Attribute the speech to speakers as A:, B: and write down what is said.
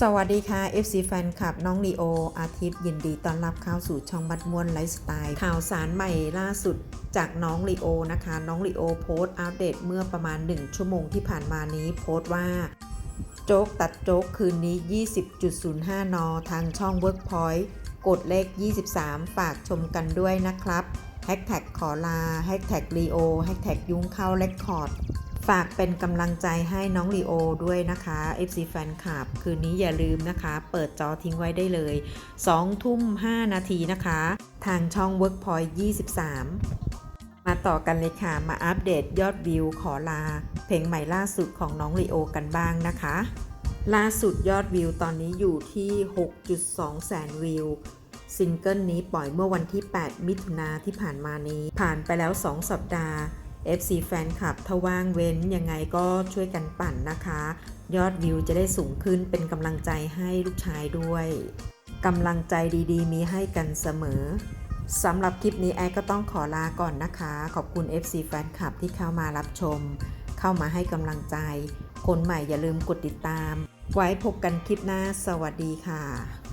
A: สวัสดีค่ะ FC แฟนคลับน้องลีโอ อาทิตย์ยินดีต้อนรับเข้าสู่ช่องบัดมวนไลฟ์สไตล์ ข่าวสารใหม่ล่าสุดจากน้องลีโอนะคะ น้องลีโอโพสต์อัปเดตเมื่อประมาณ 1 ชั่วโมงที่ผ่านมานี้โพสต์ว่า โจ๊กตัดโจ๊กคืนนี้ 20.05 น ทางช่อง Workpoint กดเลข 23 ฝากชมกันด้วยนะครับแฮชแท็กขอลาแฮชแท็กลีโอแฮชแท็กยุ้งเข้าเลคคอร์ด ฝากเป็นกำลังใจให้น้องลีโอด้วยนะคะ FC แฟนคลับ คืนนี้อย่าลืมนะคะ เปิดจอทิ้งไว้ได้เลย 2 ทุ่ม 5 นาทีนะคะ ทางช่อง Workpoint 23 มาต่อกันเลยค่ะ มาอัปเดตยอดวิวขอลา เพลงใหม่ล่าสุดของน้องลีโอกันบ้างนะคะ ล่าสุดยอดวิวตอนนี้อยู่ที่ 6.2 แสนวิวซิงเกิลนี้ปล่อยเมื่อวันที่ 8 มิถุนาที่ผ่านมานี้ ผ่านไปแล้ว 2 สัปดาห์ FC แฟนคลับถ้าว่างเว้นยังไงก็ช่วยกันปั่นนะคะ ยอดวิวจะได้สูงขึ้นเป็นกำลังใจให้ลูกชายด้วยกำลังใจดีๆ มีให้กันเสมอสำหรับคลิปนี้แอร์ก็ต้องขอลาก่อนนะคะ ขอบคุณ FC แฟนคลับที่เข้ามารับชม เข้ามาให้กำลังใจ คนใหม่อย่าลืมกดติดตาม ไว้พบกันคลิปหน้าสวัสดีค่ะ